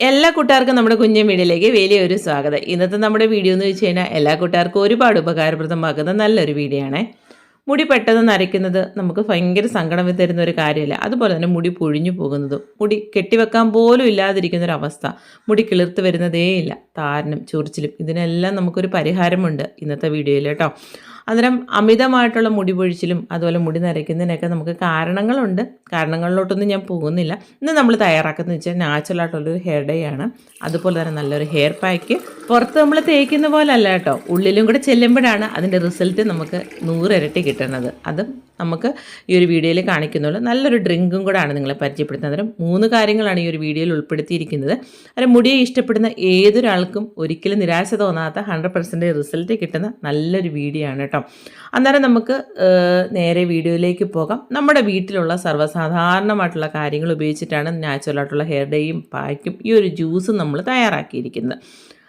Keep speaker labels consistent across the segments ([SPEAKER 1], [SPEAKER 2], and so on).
[SPEAKER 1] എല്ലാ കൂട്ടുകാർക്കും നമ്മുടെ കുഞ്ഞു വീടിലേക്ക് വലിയൊരു സ്വാഗതം. ഇന്നത്തെ നമ്മുടെ വീഡിയോ എന്ന് വെച്ച് കഴിഞ്ഞാൽ എല്ലാ കൂട്ടുകാർക്കും ഒരുപാട് ഉപകാരപ്രദമാക്കുന്ന നല്ലൊരു വീഡിയോ ആണേ. മുടി പെട്ടെന്ന് നരയ്ക്കുന്നത് നമുക്ക് ഭയങ്കര സങ്കടം തരുന്ന ഒരു കാര്യമല്ല. അതുപോലെ തന്നെ മുടി പൊഴിഞ്ഞു പോകുന്നതും മുടി കെട്ടിവെക്കാൻ പോലും ഇല്ലാതിരിക്കുന്ന ഒരു അവസ്ഥ മുടി കിളിർത്ത് വരുന്നതേയില്ല. താരനും ചൊറിച്ചിലും ഇതിനെല്ലാം നമുക്കൊരു പരിഹാരമുണ്ട് ഇന്നത്തെ വീഡിയോയിൽ കേട്ടോ. അന്നേരം അമിതമായിട്ടുള്ള മുടി പൊഴിച്ചിലും അതുപോലെ മുടി നരയ്ക്കുന്നതിനൊക്കെ നമുക്ക് കാരണങ്ങളുണ്ട്. കാരണങ്ങളിലോട്ടൊന്നും ഞാൻ പോകുന്നില്ല. ഇന്ന് നമ്മൾ തയ്യാറാക്കുന്നത് വെച്ചാൽ നാച്ചുറൽ ആയിട്ടുള്ളൊരു ഹെയർ ഡേ ആണ്. അതുപോലെ തന്നെ നല്ലൊരു ഹെയർ പാക്ക് പുറത്ത് നമ്മൾ തേക്കുന്ന പോലെ അല്ല കേട്ടോ. ഉള്ളിലും കൂടെ ചെല്ലുമ്പോഴാണ് അതിന്റെ റിസൾട്ട് നമുക്ക് നൂറിരട്ടി കിട്ടുന്നത്. അതും നമുക്ക് ഈ ഒരു വീഡിയോയിൽ കാണിക്കുന്നുള്ളൂ. നല്ലൊരു ഡ്രിങ്കും കൂടാണ് നിങ്ങളെ പരിചയപ്പെടുത്തുന്നത്. മൂന്ന് കാര്യങ്ങളാണ് ഈ ഒരു വീഡിയോയിൽ ഉൾപ്പെടുത്തിയിരിക്കുന്നത്. അതിൽ മുടിയെ ഇഷ്ടപ്പെടുന്ന ഏതൊരാൾക്കും ഒരിക്കലും നിരാശ തോന്നാത്ത ഹൺഡ്രഡ് പെർസെന്റ് റിസൾട്ട് കിട്ടുന്ന നല്ലൊരു വീഡിയോ ആണ് കേട്ടോ. അന്നേരം നമുക്ക് നേരെ വീഡിയോയിലേക്ക് പോകാം. നമ്മുടെ വീട്ടിലുള്ള സർവസാധാരണമായിട്ടുള്ള കാര്യങ്ങൾ ഉപയോഗിച്ചിട്ടാണ് നാച്ചുറൽ ആയിട്ടുള്ള ഹെയർ ഡേയും പായ്ക്കും ഈ ഒരു ജ്യൂസും നമ്മൾ തയ്യാറാക്കിയിരിക്കുന്നത്.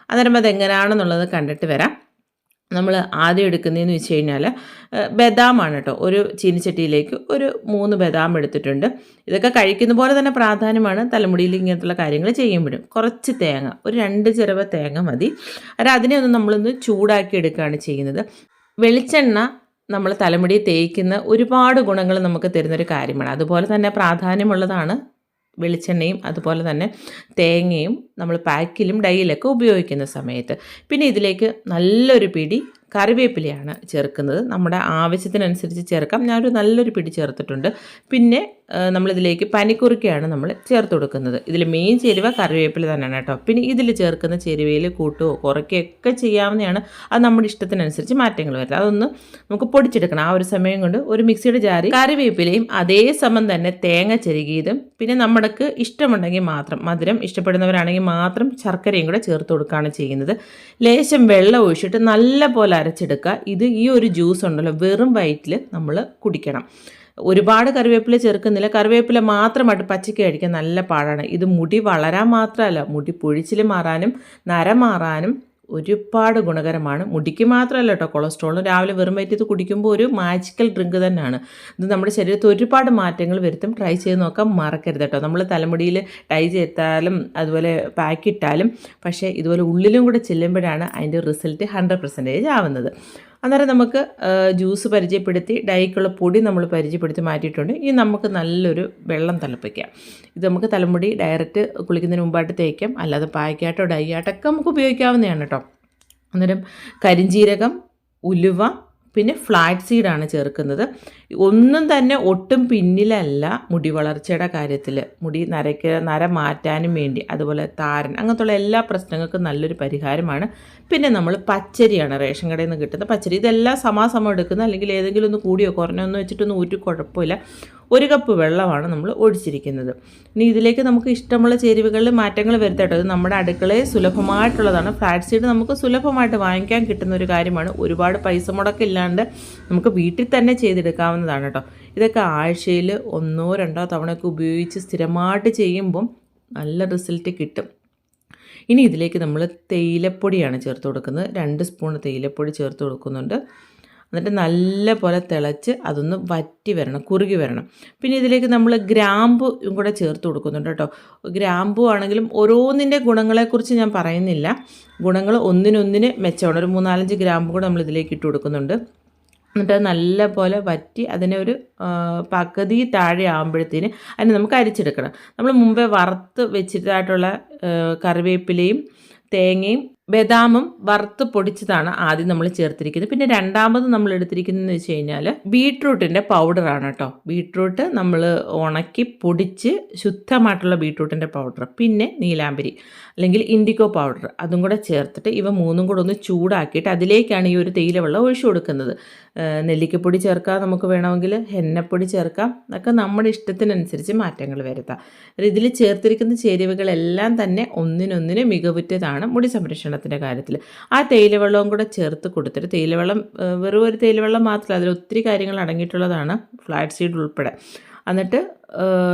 [SPEAKER 1] അന്നേരം അതെങ്ങനെയാണെന്നുള്ളത് കണ്ടിട്ട് വരാം. നമ്മൾ ആദ്യം എടുക്കുന്നതെന്ന് വെച്ച് കഴിഞ്ഞാൽ ബദാമാണ് കേട്ടോ. ഒരു ചീനിച്ചട്ടിയിലേക്ക് ഒരു മൂന്ന് ബദാം എടുത്തിട്ടുണ്ട്. ഇതൊക്കെ കഴിക്കുന്ന പോലെ തന്നെ പ്രാധാന്യമാണ് തലമുടിയിൽ ഇങ്ങനത്തുള്ള കാര്യങ്ങൾ ചെയ്യുമ്പോഴും. കുറച്ച് തേങ്ങ ഒരു രണ്ട് ചിരവ തേങ്ങ മതി. അല്ല അതിനെ ഒന്ന് നമ്മളൊന്ന് ചൂടാക്കി എടുക്കുകയാണ് ചെയ്യുന്നത്. വെളിച്ചെണ്ണ നമ്മൾ തലമുടി തേയ്ക്കുന്ന ഒരുപാട് ഗുണങ്ങൾ നമുക്ക് തരുന്നൊരു കാര്യമാണ്. അതുപോലെ തന്നെ പ്രാധാന്യമുള്ളതാണ് വെളിച്ചെണ്ണയും അതുപോലെ തന്നെ തേങ്ങയും നമ്മൾ പാക്കിലും ഡൈയിലൊക്കെ ഉപയോഗിക്കുന്ന സമയത്ത്. പിന്നെ ഇതിലേക്ക് നല്ലൊരു പിടി കറിവേപ്പിലയാണ് ചേർക്കുന്നത്. നമ്മുടെ ആവശ്യത്തിനനുസരിച്ച് ചേർക്കാം. ഞാനൊരു നല്ലൊരു പിടി ചേർത്തിട്ടുണ്ട്. പിന്നെ നമ്മളിതിലേക്ക് പനിക്കുറുക്കയാണ് നമ്മൾ ചേർത്ത് കൊടുക്കുന്നത്. ഇതിൽ മെയിൻ ചേരുവ കറിവേപ്പില തന്നെയാണ് കേട്ടോ. പിന്നെ ഇതിൽ ചേർക്കുന്ന ചേരുവയിൽ കൂട്ടുകയോ കുറയ്ക്കുകയൊക്കെ ചെയ്യാവുന്നതാണ്. അത് നമ്മുടെ ഇഷ്ടത്തിനനുസരിച്ച് മാറ്റങ്ങൾ വരുന്നത്. അതൊന്ന് നമുക്ക് പൊടിച്ചെടുക്കണം. ആ ഒരു സമയം കൊണ്ട് ഒരു മിക്സിയുടെ ജാറി കറിവേപ്പിലയും അതേ സമയം തന്നെ തേങ്ങ ചെരുകിയതും പിന്നെ നമ്മൾക്ക് ഇഷ്ടമുണ്ടെങ്കിൽ മാത്രം മധുരം ഇഷ്ടപ്പെടുന്നവരാണെങ്കിൽ മാത്രം ശർക്കരയും കൂടെ ചേർത്ത് കൊടുക്കുകയാണ് ചെയ്യുന്നത്. ലേശം വെള്ളം ഒഴിച്ചിട്ട് നല്ല പോലെ അരച്ചെടുക്കുക. ഇത് ഈ ഒരു ജ്യൂസ് ഉണ്ടല്ലോ വെറും വയറ്റിൽ നമ്മൾ കുടിക്കണം. ഒരുപാട് കറിവേപ്പില ചേർക്കുന്നില്ല. കറിവേപ്പില മാത്രമായിട്ട് പച്ചയ്ക്ക് കഴിക്കാൻ നല്ല പാടാണ്. ഇത് മുടി വളരാൻ മാത്രമല്ല മുടി പൊഴിച്ചിൽ മാറാനും നര മാറാനും ഒരുപാട് ഗുണകരമാണ്. മുടിക്ക് മാത്രമല്ല കേട്ടോ കൊളസ്ട്രോളും. രാവിലെ വെറും വയറ്റിൽ ഇത് കുടിക്കുമ്പോൾ ഒരു മാജിക്കൽ ഡ്രിങ്ക് തന്നെയാണ്. ഇത് നമ്മുടെ ശരീരത്തിൽ ഒരുപാട് മാറ്റങ്ങൾ വരുത്തും. ട്രൈ ചെയ്ത് നോക്കാൻ മറക്കരുത് കേട്ടോ നമ്മൾ തലമുടിയിൽ ടൈ ചെയ്താലും അതുപോലെ പാക്കിട്ടാലും പക്ഷേ ഇതുപോലെ ഉള്ളിലും കൂടെ ചെല്ലുമ്പോഴാണ് അതിന്റെ റിസൾട്ട് ഹൺഡ്രഡ് പെർസെന്റേജ് ആവുന്നത്. അന്നേരം നമുക്ക് ജ്യൂസ് പരിചയപ്പെടുത്തി ഡൈക്കുള്ള പൊടി നമ്മൾ പരിചയപ്പെടുത്തി മാറ്റിയിട്ടുണ്ട്. ഇനി നമുക്ക് നല്ലൊരു വെള്ളം തിളപ്പിക്കാം. ഇത് നമുക്ക് തലമുടി ഡയറക്റ്റ് കുളിക്കുന്നതിന് മുമ്പായിട്ട് തേക്കാം. അല്ലാതെ പായ്ക്കാട്ടോ ഡൈ ആയിട്ടൊക്കെ നമുക്ക് ഉപയോഗിക്കാവുന്നതാണ് കേട്ടോ. അന്നേരം കരിഞ്ജീരകം ഉലുവ പിന്നെ ഫ്ലാറ്റ് സീഡാണ് ചേർക്കുന്നത്. ഒന്നും തന്നെ ഒട്ടും പിന്നിലല്ല മുടി വളർച്ചയുടെ കാര്യത്തിൽ മുടി നരയ്ക്ക് നര മാറ്റാനും വേണ്ടി അതുപോലെ താരൻ അങ്ങനത്തുള്ള എല്ലാ പ്രശ്നങ്ങൾക്കും നല്ലൊരു പരിഹാരമാണ്. പിന്നെ നമ്മൾ പച്ചരിയാണ് റേഷൻ കടയിൽ നിന്ന് കിട്ടുന്ന പച്ചരി. ഇതെല്ലാം സമാസമം എടുക്കുന്ന അല്ലെങ്കിൽ ഏതെങ്കിലും ഒന്ന് കൂടിയോ കുറഞ്ഞോ എന്ന് വെച്ചിട്ടൊന്നും ഒരു കുഴപ്പമില്ല. ഒരു കപ്പ് വെള്ളമാണ് നമ്മൾ ഒഴിച്ചിരിക്കുന്നത്. ഇനി ഇതിലേക്ക് നമുക്ക് ഇഷ്ടമുള്ള ചേരുവകളിൽ മാറ്റങ്ങൾ വരുത്തട്ടോ ഇത് നമ്മുടെ അടുക്കളയിൽ സുലഭമായിട്ടുള്ളതാണ്. ഫ്ലാറ്റ് സീഡ് നമുക്ക് സുലഭമായിട്ട് വാങ്ങിക്കാൻ കിട്ടുന്ന ഒരു കാര്യമാണ്. ഒരുപാട് പൈസ മുടക്കില്ലാണ്ട് നമുക്ക് വീട്ടിൽ തന്നെ ചെയ്തെടുക്കാവുന്നതാണ് കേട്ടോ. ഇതൊക്കെ ആഴ്ചയിൽ ഒന്നോ രണ്ടോ തവണയൊക്കെ ഉപയോഗിച്ച് സ്ഥിരമായിട്ട് ചെയ്യുമ്പം നല്ല റിസൾട്ട് കിട്ടും. ഇനി ഇതിലേക്ക് നമ്മൾ തേയിലപ്പൊടിയാണ് ചേർത്ത് കൊടുക്കുന്നത്. രണ്ട് സ്പൂൺ തേയിലപ്പൊടി ചേർത്ത് കൊടുക്കുന്നുണ്ട്. എന്നിട്ട് നല്ല പോലെ തിളച്ച് അതൊന്ന് വറ്റി വരണം കുറുകി വരണം. പിന്നെ ഇതിലേക്ക് നമ്മൾ ഗ്രാമ്പു കൂടെ ചേർത്ത് കൊടുക്കുന്നുണ്ട് കേട്ടോ. ഗ്രാമ്പു ആണെങ്കിലും ഓരോന്നിന്റെ ഗുണങ്ങളെക്കുറിച്ച് ഞാൻ പറയുന്നില്ല. ഗുണങ്ങൾ ഒന്നിനൊന്നിന് മെച്ചമാണ്. ഒരു മൂന്നാലഞ്ച് ഗ്രാമ്പു കൂടെ നമ്മൾ ഇതിലേക്ക് ഇട്ട് കൊടുക്കുന്നുണ്ട്. എന്നിട്ട് നല്ല പോലെ വറ്റി അതിനെ ഒരു പകുതി താഴെ ആകുമ്പോഴത്തേന് അതിനെ നമുക്ക് അരിച്ചെടുക്കണം. നമ്മൾ മുമ്പേ വറുത്ത് വെച്ചിട്ടായിട്ടുള്ള കറിവേപ്പിലയും തേങ്ങയും ബദാമും വറുത്ത് പൊടിച്ചതാണ് ആദ്യം നമ്മൾ ചേർത്തിരിക്കുന്നത്. പിന്നെ രണ്ടാമത് നമ്മൾ എടുത്തിരിക്കുന്നതെന്ന് വെച്ച് കഴിഞ്ഞാൽ ബീട്രൂട്ടിന്റെ പൗഡറാണ് കേട്ടോ. ബീട്രൂട്ട് നമ്മൾ ഉണക്കി പൊടിച്ച് ശുദ്ധമായിട്ടുള്ള ബീട്രൂട്ടിന്റെ പൗഡർ പിന്നെ നീലാമ്പരി അല്ലെങ്കിൽ ഇൻഡിക്കോ പൗഡർ അതും കൂടെ ചേർത്തിട്ട് ഇവ മൂന്നും കൂടെ ഒന്ന് ചൂടാക്കിയിട്ട് അതിലേക്കാണ് ഈ ഒരു തേയില വെള്ളം ഒഴിച്ചു കൊടുക്കുന്നത്. നെല്ലിക്കപ്പൊടി ചേർക്കാം നമുക്ക് വേണമെങ്കിൽ ഹെന്നപ്പൊടി ചേർക്കാം അതൊക്കെ നമ്മുടെ ഇഷ്ടത്തിനനുസരിച്ച് മാറ്റങ്ങൾ വരുത്താം. ഇതിൽ ചേർത്തിരിക്കുന്ന ചേരുവകളെല്ലാം തന്നെ ഒന്നിനൊന്നിന് മികവുറ്റതാണ് മുടി സംരക്ഷണത്തിന്റെ കാര്യത്തിൽ. ആ തേയിലവെള്ളവും കൂടെ ചേർത്ത് കൊടുത്തിട്ട് തേയിലവെള്ളം വെറും ഒരു തേയിലവെള്ളം മാത്രമല്ല അതിൽ ഒത്തിരി കാര്യങ്ങൾ അടങ്ങിയിട്ടുള്ളതാണ് ഫ്ലാറ്റ് സീഡ് ഉൾപ്പെടെ. എന്നിട്ട്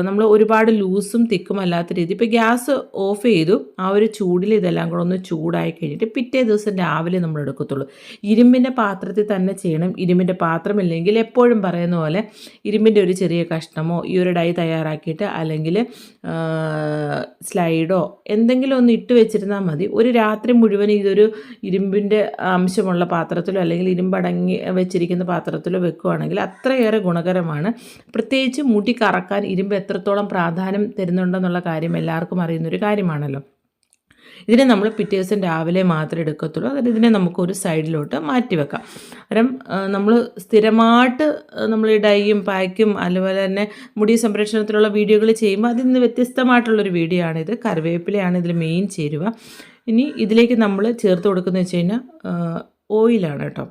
[SPEAKER 1] നമ്മൾ ഒരുപാട് ലൂസും തിക്കും അല്ലാത്ത രീതി. ഇപ്പോൾ ഗ്യാസ് ഓഫ് ചെയ്തു. ആ ഒരു ചൂടിൽ ഇതെല്ലാം കൂടെ ഒന്ന് ചൂടായി കഴിഞ്ഞിട്ട് പിറ്റേ ദിവസം രാവിലെ നമ്മൾ എടുക്കത്തുള്ളൂ. ഇരുമ്പിന്റെ പാത്രത്തിൽ തന്നെ ചെയ്യണം. ഇരുമ്പിന്റെ പാത്രമില്ലെങ്കിൽ എപ്പോഴും പറയുന്ന പോലെ ഇരുമ്പിന്റെ ഒരു ചെറിയ കഷ്ണമോ ഈ ഒരു ഡൈ തയ്യാറാക്കിയിട്ട് അല്ലെങ്കിൽ സ്ലൈഡോ എന്തെങ്കിലും ഒന്ന് ഇട്ട് വെച്ചിരുന്നാൽ മതി. ഒരു രാത്രി മുഴുവൻ ഇതൊരു ഇരുമ്പിന്റെ അംശമുള്ള പാത്രത്തിലോ അല്ലെങ്കിൽ ഇരുമ്പടങ്ങി വെച്ചിരിക്കുന്ന പാത്രത്തിലോ വെക്കുകയാണെങ്കിൽ അത്രയേറെ ഗുണകരമാണ്. പ്രത്യേകിച്ച് മുടി കറക്കാൻ ഇരുമ്പ് എത്രത്തോളം പ്രാധാന്യം തരുന്നുണ്ടെന്നുള്ള കാര്യം എല്ലാവർക്കും അറിയുന്നൊരു കാര്യമാണല്ലോ. ഇതിനെ നമ്മൾ പിറ്റേ ദിവസം രാവിലെ മാത്രമേ എടുക്കത്തുള്ളൂ. അതായത് ഇതിനെ നമുക്കൊരു സൈഡിലോട്ട് മാറ്റി വെക്കാം. അന്നേരം നമ്മൾ സ്ഥിരമായിട്ട് നമ്മൾ ഡൈയും പായ്ക്കും അതുപോലെ തന്നെ മുടി സംരക്ഷണത്തിലുള്ള വീഡിയോകൾ ചെയ്യുമ്പോൾ അതിൽ നിന്ന് വ്യത്യസ്തമായിട്ടുള്ളൊരു വീഡിയോ ആണിത്. കറിവേപ്പിലയാണ് ഇതിൽ മെയിൻ ചേരുവ. ഇനി ഇതിലേക്ക് നമ്മൾ ചേർത്ത് കൊടുക്കുന്നത് വെച്ച് കഴിഞ്ഞാൽ ഓയിലാണ് കേട്ടോ.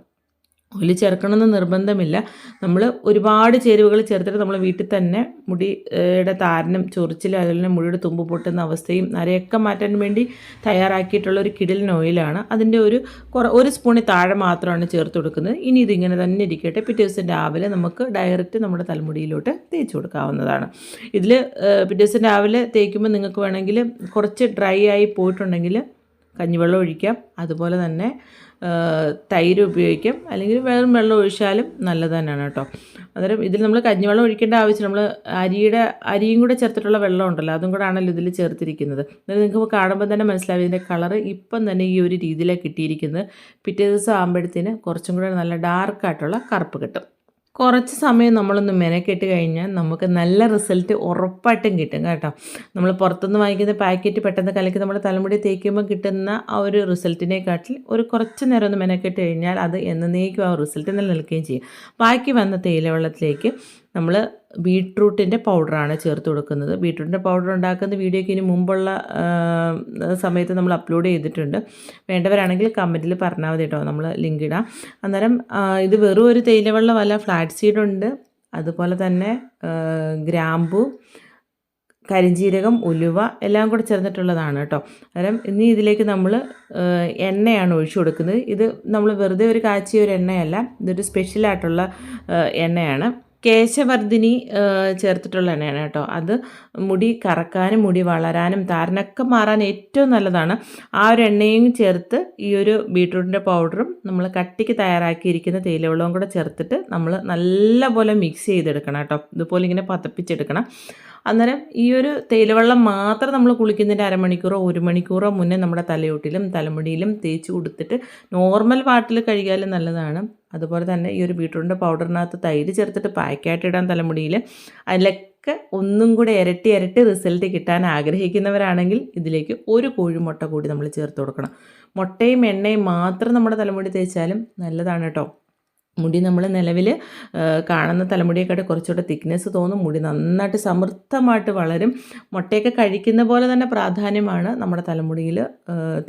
[SPEAKER 1] ഓയിൽ ചേർക്കണമെന്ന് നിർബന്ധമില്ല. നമ്മൾ ഒരുപാട് ചേരുവകൾ ചേർത്തിട്ട് നമ്മൾ വീട്ടിൽ തന്നെ മുടിയുടെ താരനും ചൊറിച്ചിൽ തന്നെ മുടിയുടെ തുമ്പ് പൊട്ടുന്ന അവസ്ഥയും നരയൊക്കെ മാറ്റാൻ വേണ്ടി തയ്യാറാക്കിയിട്ടുള്ള ഒരു കിടിലൻ ഓയിലാണ്. അതിന്റെ ഒരു ഒരു സ്പൂണിൽ താഴെ മാത്രമാണ് ചേർത്ത് കൊടുക്കുന്നത്. ഇനി ഇതിങ്ങനെ തന്നെ ഇരിക്കട്ടെ. പിറ്റേ ദിവസം രാവിലെ നമുക്ക് ഡയറക്റ്റ് നമ്മുടെ തലമുടിയിലോട്ട് തേച്ച് കൊടുക്കാവുന്നതാണ്. ഇതിൽ പിറ്റേ ദിവസം രാവിലെ തേക്കുമ്പോൾ നിങ്ങൾക്ക് വേണമെങ്കിൽ കുറച്ച് ഡ്രൈ ആയി പോയിട്ടുണ്ടെങ്കിൽ കഞ്ഞിവെള്ളം ഒഴിക്കാം. അതുപോലെ തന്നെ തൈര് ഉപയോഗിക്കാം. അല്ലെങ്കിൽ വെറും വെള്ളം ഒഴിച്ചാലും നല്ലത് തന്നെയാണ് കേട്ടോ. അന്നേരം ഇതിൽ നമ്മൾ കഞ്ഞിവെള്ളം ഒഴിക്കേണ്ട ആവശ്യം നമ്മൾ അരിയുടെ അരിയും കൂടെ ചേർത്തിട്ടുള്ള വെള്ളം ഉണ്ടല്ലോ അതും കൂടെ ആണല്ലോ ഇതിൽ ചേർത്തിരിക്കുന്നത്. അന്നേരം നിങ്ങൾക്ക് കാണുമ്പോൾ തന്നെ മനസ്സിലാവും ഇതിന്റെ കളർ ഇപ്പം തന്നെ ഈ ഒരു രീതിയിലാണ് കിട്ടിയിരിക്കുന്നത്. പിറ്റേ ദിവസം ആകുമ്പോഴത്തേന് കുറച്ചും കൂടെ നല്ല ഡാർക്കായിട്ടുള്ള കറുപ്പ് കിട്ടും. കുറച്ച് സമയം നമ്മളൊന്ന് മെനക്കെട്ട് കഴിഞ്ഞാൽ നമുക്ക് നല്ല റിസൾട്ട് ഉറപ്പായിട്ടും കിട്ടും കേട്ടോ. നമ്മൾ പുറത്തുനിന്ന് വാങ്ങിക്കുന്ന പാക്കറ്റ് പെട്ടെന്ന് കലക്കി നമ്മൾ തലമുടി തേക്കുമ്പോൾ കിട്ടുന്ന ആ ഒരു റിസൾട്ടിനെക്കാട്ടിൽ ഒരു കുറച്ച് നേരം ഒന്ന് മെനക്കെട്ട് കഴിഞ്ഞാൽ അത് എന്നേക്കും ആ റിസൾട്ട് നിലനിൽക്കുകയും ചെയ്യും. ബാക്കി വന്ന തേയില വെള്ളത്തിലേക്ക് നമ്മൾ ബീട്രൂട്ടിന്റെ പൗഡറാണ് ചേർത്ത് കൊടുക്കുന്നത്. ബീട്രൂട്ടിന്റെ പൗഡർ ഉണ്ടാക്കുന്ന വീഡിയോയ്ക്ക് ഇനി മുമ്പുള്ള സമയത്ത് നമ്മൾ അപ്ലോഡ് ചെയ്തിട്ടുണ്ട്. വേണ്ടവരാണെങ്കിൽ കമന്റിൽ പറഞ്ഞാൽ മതി കേട്ടോ നമ്മൾ ലിങ്ക് ഇടാം. അന്നേരം ഇത് വെറും ഒരു തേയിലവെള്ളമല്ല ഫ്ലാറ്റ് സീഡുണ്ട് അതുപോലെ തന്നെ ഗ്രാമ്പു കരിഞ്ചീരകം ഉലുവ എല്ലാം കൂടെ ചേർന്നിട്ടുള്ളതാണ് കേട്ടോ. അന്നേരം ഇനി ഇതിലേക്ക് നമ്മൾ എണ്ണയാണ് ഒഴിച്ചു കൊടുക്കുന്നത്. ഇത് നമ്മൾ വെറുതെ ഒരു കാച്ചിയ ഒരു എണ്ണയല്ല ഇതൊരു സ്പെഷ്യലായിട്ടുള്ള എണ്ണയാണ്. കേശവർദ്ധിനി ചേർത്തിട്ടുള്ള എണ്ണയാണ് കേട്ടോ. അത് മുടി കറക്കാനും മുടി വളരാനും താരനൊക്കെ മാറാൻ ഏറ്റവും നല്ലതാണ്. ആ ഒരു എണ്ണയും ചേർത്ത് ഈ ഒരു ബീട്രൂട്ടിന്റെ പൗഡറും നമ്മൾ കട്ടിക്ക് തയ്യാറാക്കിയിരിക്കുന്ന തേയിലവെള്ളവും കൂടെ ചേർത്തിട്ട് നമ്മൾ നല്ലപോലെ മിക്സ് ചെയ്തെടുക്കണം കേട്ടോ. ഇതുപോലെ ഇങ്ങനെ പതപ്പിച്ചെടുക്കണം. അന്നേരം ഈ ഒരു തേയിലവെള്ളം മാത്രം നമ്മൾ കുളിക്കുന്നതിന്റെ അരമണിക്കൂറോ ഒരു മണിക്കൂറോ മുന്നേ നമ്മുടെ തലയോട്ടിലും തലമുടിയിലും തേച്ച് കൊടുത്തിട്ട് നോർമൽ വാട്ടിൽ കഴുകിയാലും നല്ലതാണ്. അതുപോലെ തന്നെ ഈ ഒരു ബീട്രൂട്ടിന്റെ പൗഡറിനകത്ത് തൈര് ചേർത്തിട്ട് പായ്ക്കായിട്ട് ഇടാൻ തലമുടിയിൽ അതിലൊക്കെ ഒന്നും കൂടെ ഇരട്ടി ഇരട്ടി റിസൾട്ട് കിട്ടാൻ ആഗ്രഹിക്കുന്നവരാണെങ്കിൽ ഇതിലേക്ക് ഒരു കോഴിമുട്ട കൂടി നമ്മൾ ചേർത്ത് കൊടുക്കണം. മുട്ടയും എണ്ണയും മാത്രം നമ്മുടെ തലമുടി തേച്ചാലും നല്ലതാണ് കേട്ടോ. മുടി നമ്മൾ നിലവിൽ കാണുന്ന തലമുടിയെക്കാട്ട് കുറച്ചുകൂടെ തിക്നെസ് തോന്നും. മുടി നന്നായിട്ട് സമൃദ്ധമായിട്ട് വളരും. മുട്ടയൊക്കെ കഴിക്കുന്ന പോലെ തന്നെ പ്രാധാന്യമാണ് നമ്മുടെ തലമുടിയിൽ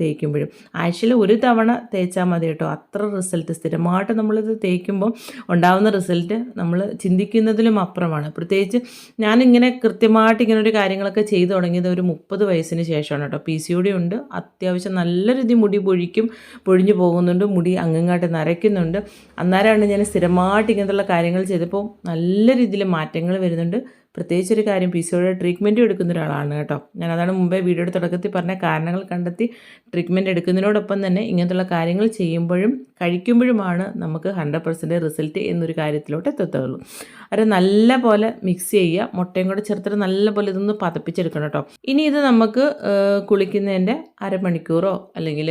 [SPEAKER 1] തേക്കുമ്പോഴും. ആഴ്ചയിൽ ഒരു തവണ തേച്ചാൽ മതി കേട്ടോ. അത്ര റിസൾട്ട് സ്ഥിരമായിട്ട് നമ്മളിത് തേക്കുമ്പോൾ ഉണ്ടാകുന്ന റിസൾട്ട് നമ്മൾ ചിന്തിക്കുന്നതിലും അപ്പുറമാണ്. പ്രത്യേകിച്ച് ഞാനിങ്ങനെ കൃത്യമായിട്ട് ഇങ്ങനെ ഒരു കാര്യങ്ങളൊക്കെ ചെയ്തു തുടങ്ങിയത് ഒരു മുപ്പത് വയസ്സിന് ശേഷമാണ് കേട്ടോ. പി സി ഡി ഉണ്ട്. അത്യാവശ്യം നല്ല രീതി മുടി പൊഴിക്കും പൊഴിഞ്ഞു പോകുന്നുണ്ട്. മുടി അങ്ങങ്ങാട്ട് നരയ്ക്കുന്നുണ്ട്. അന്നേരം ആണ് ഞാൻ സ്ഥിരമായിട്ട് ഇങ്ങനത്തുള്ള കാര്യങ്ങൾ ചെയ്തപ്പോൾ നല്ല രീതിയിൽ മാറ്റങ്ങൾ വരുന്നുണ്ട്. പ്രത്യേകിച്ചൊരു കാര്യം പി സിയോടെ ട്രീറ്റ്മെന്റും എടുക്കുന്ന ഒരാളാണ് കേട്ടോ. ഞാൻ അതാണ് മുമ്പേ വീഡിയോയുടെ തുടക്കത്തിൽ പറഞ്ഞ കാരണങ്ങൾ കണ്ടെത്തി ട്രീറ്റ്മെന്റ് എടുക്കുന്നതിനോടൊപ്പം തന്നെ ഇങ്ങനത്തുള്ള കാര്യങ്ങൾ ചെയ്യുമ്പോഴും കഴിക്കുമ്പോഴുമാണ് നമുക്ക് ഹൺഡ്രഡ് പെർസെന്റ് റിസൾട്ട് എന്നൊരു കാര്യത്തിലോട്ട് എത്തത്തുള്ളൂ. അത് നല്ല പോലെ മിക്സ് ചെയ്യുക മുട്ടയും കൂടെ ചേർത്തിട്ട് നല്ല പോലെ ഇതൊന്ന് പതപ്പിച്ചെടുക്കണം കേട്ടോ. ഇനി ഇത് നമുക്ക് കുളിക്കുന്നതിന്റെ അരമണിക്കൂറോ അല്ലെങ്കിൽ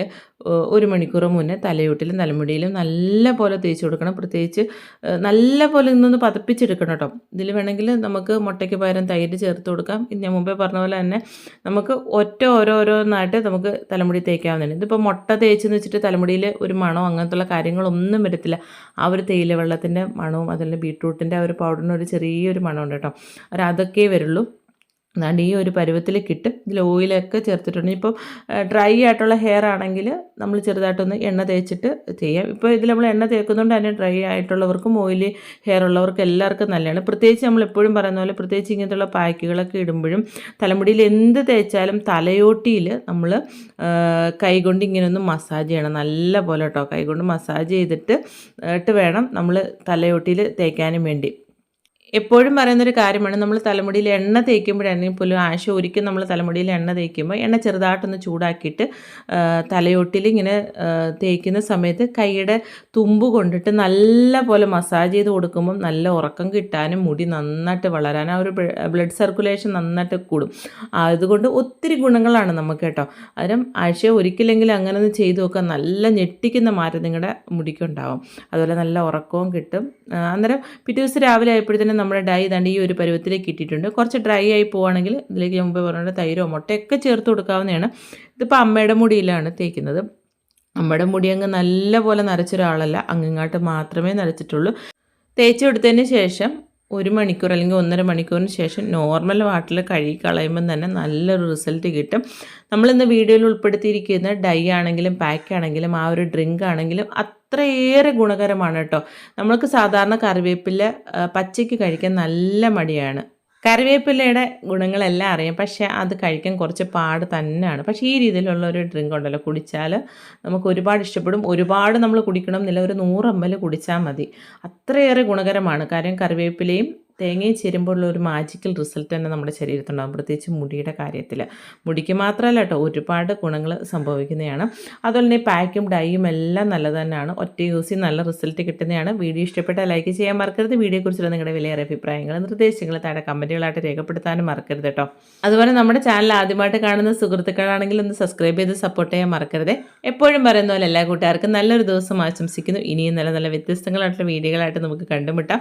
[SPEAKER 1] ഒരു മണിക്കൂറോ മുന്നേ തലയോട്ടിലും തലമുടിയിലും നല്ല പോലെ തേച്ച് കൊടുക്കണം. പ്രത്യേകിച്ച് നല്ല പോലെ ഇന്നൊന്ന് പതപ്പിച്ചെടുക്കണം കേട്ടോ. ഇതിൽ വേണമെങ്കിൽ നമുക്ക് മുട്ടയ്ക്ക് പകരം തൈര് ചേർത്ത് കൊടുക്കാം. ഞാൻ മുമ്പേ പറഞ്ഞ പോലെ തന്നെ നമുക്ക് ഒറ്റ ഓരോരോന്നായിട്ട് നമുക്ക് തലമുടി തേക്കാവുന്നതാണ്. ഇതിപ്പോൾ മുട്ട തേച്ചെന്ന് വെച്ചിട്ട് തലമുടിയിൽ ഒരു മണോ അങ്ങനത്തുള്ള കാര്യങ്ങളൊന്നും വരത്തില്ല. ആ ഒരു തേയില വെള്ളത്തിന്റെ മണവും അതല്ല ബീട്രൂട്ടിന്റെ ആ ഒരു പൗഡറിന് ഒരു ചെറിയൊരു മണമുണ്ട് കേട്ടോ. അതൊക്കെ വരുള്ളൂ. അതാണ്ട് ഈ ഒരു പരുവത്തിൽ കിട്ടും. ഇതിൽ ഓയിലൊക്കെ ചേർത്തിട്ടുണ്ട്. ഇപ്പോൾ ഡ്രൈ ആയിട്ടുള്ള ഹെയർ ആണെങ്കിൽ നമ്മൾ ചെറുതായിട്ടൊന്ന് എണ്ണ തേച്ചിട്ട് ചെയ്യാം. ഇപ്പോൾ ഇതിൽ നമ്മൾ എണ്ണ തേക്കുന്നതുകൊണ്ട് തന്നെ ഡ്രൈ ആയിട്ടുള്ളവർക്കും ഓയിലി ഹെയർ ഉള്ളവർക്കും എല്ലാവർക്കും നല്ലതാണ്. പ്രത്യേകിച്ച് നമ്മൾ എപ്പോഴും പറയുന്ന പോലെ പ്രത്യേകിച്ച് ഇങ്ങനത്തുള്ള പാക്കുകളൊക്കെ ഇടുമ്പോഴും തലമുടിയിൽ എന്ത് തേച്ചാലും തലയോട്ടിയിൽ നമ്മൾ കൈകൊണ്ട് ഇങ്ങനെ ഒന്ന് മസാജ് ചെയ്യണം. നല്ല പോലെ കേട്ടോ. കൈകൊണ്ട് മസാജ് ചെയ്തിട്ട് ഇട്ട് വേണം നമ്മൾ തലയോട്ടിയിൽ തേക്കാനും വേണ്ടി. എപ്പോഴും പറയുന്നൊരു കാര്യമാണ് നമ്മൾ തലമുടിയിൽ എണ്ണ തേക്കുമ്പോഴാണെങ്കിൽ പോലും ആശ ഒരിക്കലും നമ്മൾ തലമുടിയിൽ എണ്ണ തേക്കുമ്പോൾ എണ്ണ ചെറുതായിട്ടൊന്ന് ചൂടാക്കിയിട്ട് തലയൊട്ടിൽ ഇങ്ങനെ തേക്കുന്ന സമയത്ത് കൈയുടെ തുമ്പ് കൊണ്ടിട്ട് നല്ല പോലെ മസാജ് ചെയ്ത് കൊടുക്കുമ്പം നല്ല ഉറക്കം കിട്ടാനും മുടി നന്നായിട്ട് വളരാനും ആ ഒരു ബ്ലഡ് സർക്കുലേഷൻ നന്നായിട്ട് കൂടും. അതുകൊണ്ട് ഒത്തിരി ഗുണങ്ങളാണ് നമുക്ക് കേട്ടോ. അതിനും ആഴ്ച ഒരിക്കലെങ്കിലും അങ്ങനെ ഒന്ന് ചെയ്തു നോക്കാൻ നല്ല ഞെട്ടിക്കുന്ന മാറ്റം നിങ്ങളുടെ മുടിക്കുണ്ടാവും. അതുപോലെ നല്ല ഉറക്കവും കിട്ടും. അന്നേരം പിറ്റേ ദിവസം രാവിലെ ആയപ്പോഴത്തേനും നമ്മുടെ ഡൈ ഇതാണ്ട് ഈ ഒരു പരുവത്തിലേക്ക് ഇട്ടിട്ടുണ്ട്. കുറച്ച് ഡ്രൈ ആയി പോവുകയാണെങ്കിൽ ഇതിലേക്ക് മുമ്പ് പറഞ്ഞ തൈരോ മുട്ടയൊക്കെ ചേർത്ത് കൊടുക്കാവുന്നതാണ്. ഇതിപ്പോൾ അമ്മയുടെ മുടിയിലാണ് തേക്കുന്നത്. അമ്മയുടെ മുടി അങ്ങ് നല്ല പോലെ നരച്ചൊരാളല്ല അങ്ങിങ്ങാട്ട് മാത്രമേ നരച്ചിട്ടുള്ളൂ. തേച്ചു കൊടുത്തതിന് ശേഷം ഒരു മണിക്കൂർ അല്ലെങ്കിൽ ഒന്നര മണിക്കൂറിന് ശേഷം നോർമൽ വാട്ടിൽ കഴുകി കളയുമ്പം തന്നെ നല്ലൊരു റിസൾട്ട് കിട്ടും. നമ്മളിന്ന് വീഡിയോയിൽ ഉൾപ്പെടുത്തിയിരിക്കുന്ന ഡൈ ആണെങ്കിലും പാക്ക് ആണെങ്കിലും ആ ഒരു ഡ്രിങ്ക് ആണെങ്കിലും അത്രയേറെ ഗുണകരമാണ് കേട്ടോ. നമ്മൾക്ക് സാധാരണ കറിവേപ്പില പച്ചയ്ക്ക് കഴിക്കാൻ നല്ല മടിയാണ്. കറിവേപ്പിലയുടെ ഗുണങ്ങളെല്ലാം അറിയാം. പക്ഷേ അത് കഴിക്കാൻ കുറച്ച് പാട് തന്നെയാണ്. പക്ഷേ ഈ രീതിയിലുള്ള ഒരു ഡ്രിങ്ക് ഉണ്ടല്ലോ കുടിച്ചാൽ നമുക്ക് ഒരുപാട് ഇഷ്ടപ്പെടും. ഒരുപാട് നമ്മൾ കുടിക്കണം എന്നില്ല ഒരു നൂറ് എം എൽ കുടിച്ചാൽ മതി. അത്രയേറെ ഗുണകരമാണ്. കാര്യം കറിവേപ്പിലയും തേങ്ങയും ചേരുമ്പോഴുള്ള ഒരു മാജിക്കൽ റിസൾട്ട് തന്നെ നമ്മുടെ ശരീരത്തുണ്ടാകും പ്രത്യേകിച്ച് മുടിയുടെ കാര്യത്തിൽ. മുടിക്ക് മാത്രമല്ല കേട്ടോ ഒരുപാട് ഗുണങ്ങൾ സംഭവിക്കുന്നതാണ്. അതുപോലെ തന്നെ പാക്കും ഡൈയും എല്ലാം നല്ലത് തന്നെയാണ്. ഒറ്റ യൂസിൽ നല്ല റിസൾട്ട് കിട്ടുന്നതാണ്. വീഡിയോ ഇഷ്ടപ്പെട്ടാൽ ലൈക്ക് ചെയ്യാൻ മറക്കരുത്. വീഡിയോയെക്കുറിച്ചുള്ള നിങ്ങളുടെ വിലയേറെ അഭിപ്രായങ്ങൾ നിർദ്ദേശങ്ങൾ താഴെ കമന്റുകളായിട്ട് രേഖപ്പെടുത്താനും മറക്കരുത് കേട്ടോ. അതുപോലെ നമ്മുടെ ചാനൽ ആദ്യമായിട്ട് കാണുന്ന സുഹൃത്തുക്കളാണെങ്കിൽ ഒന്ന് സബ്സ്ക്രൈബ് ചെയ്ത് സപ്പോർട്ട് ചെയ്യാൻ മറക്കരുത്. എപ്പോഴും പറയുന്ന പോലെ എല്ലാ കൂട്ടുകാർക്കും നല്ലൊരു ദിവസം ആശംസിക്കുന്നു. ഇനിയും നല്ല നല്ല വ്യത്യസ്തങ്ങളായിട്ടുള്ള വീഡിയോകളായിട്ട് നമുക്ക് കണ്ടുമുട്ടാം.